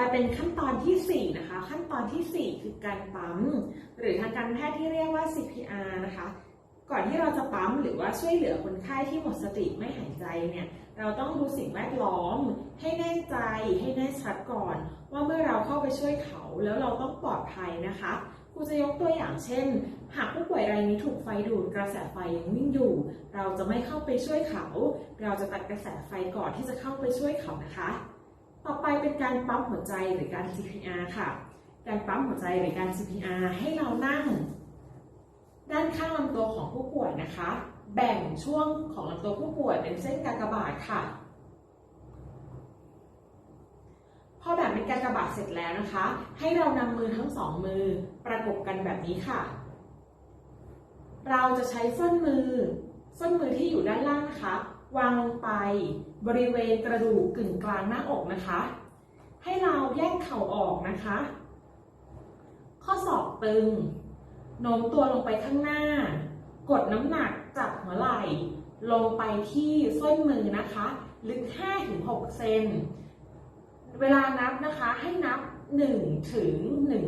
ไปเป็นขั้นตอนที่ 4 นะคะ ขั้นตอนทีสี่ 4 คือการปั๊ม หรือทางการแพทย์ที่เรียกว่า CPR นะคะ ก่อนที่เราจะปั๊มหรือว่าช่วยเหลือคนไข้ที่หมดสติไม่หายใจเนี่ย เราต้องดูสิ่งแวดล้อม ให้แน่ใจให้แน่ชัดก่อน ว่าเมื่อเราเข้าไปช่วยเขาแล้วเราต้องปลอดภัยนะคะครูจะยกตัวอย่างเช่น หากผู้ป่วยรายนี้ถูกไฟดูดกระแสไฟยังวิ่งอยู่ เราจะไม่เข้าไปช่วยเขา เราจะตัดกระแสไฟก่อนที่จะเข้าไปช่วยเขานะคะ ต่อไปเป็นการปั๊มหัวใจหรือการ CPR ค่ะ การปั๊มหัวใจหรือการ CPR ให้เรานั่ง ด้านข้างลำตัวของผู้ป่วยนะคะ แบ่งช่วงของลำตัวผู้ป่วยเป็นเส้นกากบาทค่ะ พอแบ่งเป็นกากบาทเสร็จแล้วนะคะ ให้เรานำมือทั้งสองมือประกบกันแบบนี้ค่ะ เราจะใช้ส้นมือ ส้นมือที่อยู่ด้านล่างนะคะ วางลงไปบริเวณกระดูกกึ่งกลางหน้าอกนะคะ ให้เราแยกเข่าออกนะคะ ข้อศอกตึง โน้มตัวลงไปข้างหน้า กดน้ำหนักจากหัวไหล่ลงไปที่ส้นมือนะคะ ลึก 5-6 เซน เวลานับนะคะให้นับ 1 ถึง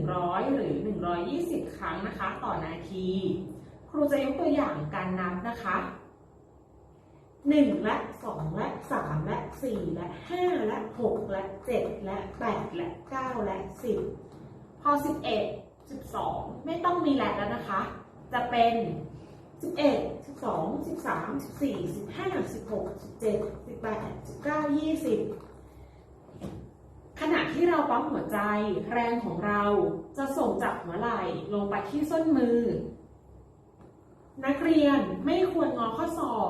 100 หรือ 120 ครั้งนะคะ ต่อนาที ครูจะยกตัวอย่างการนับนะคะ 1 และ 2 และ 3 และ 4 และ 5 และ 6 และ 7 และ 8 และ 9 และ 10 พอ 11 12 ไม่ต้องมีและแล้วนะคะ จะเป็น 11 12 13 14 15 16 17 18 19 20ขณะที่เราปั๊มหัวใจแรงของเราจะส่งจากหัวไหล่ลงไปที่ส้นมือ นักเรียนไม่ควรงอข้อศอก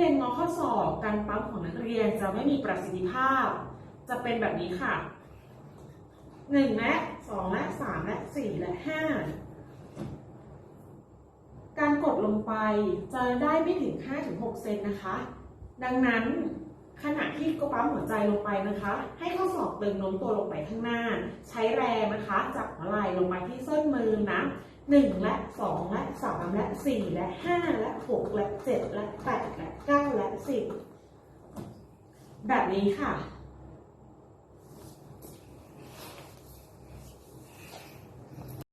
รียนงอข้อศอกการปั๊มของนักเรียนจะไม่มีประสิทธิภาพ จะเป็นแบบนี้ค่ะ 1 และ 2 และ 3 และ 4 และ 5 การกดลงไปจะได้ไม่ถึง 5-6 เซนนะคะ ดังนั้นขณะที่ก็ปั๊มหัวใจลงไปนะคะ ให้ข้อศอกตึงโน้มตัวลงไปข้างหน้า ใช้แรงนะคะ จากหัวไหล่ลงมาที่ส้นมือนะ 1 และ 2 และ 3 และ 4 และ 5 และ 6 และ 7 และ 8 และ 9 และ 10 แบบนี้ค่ะ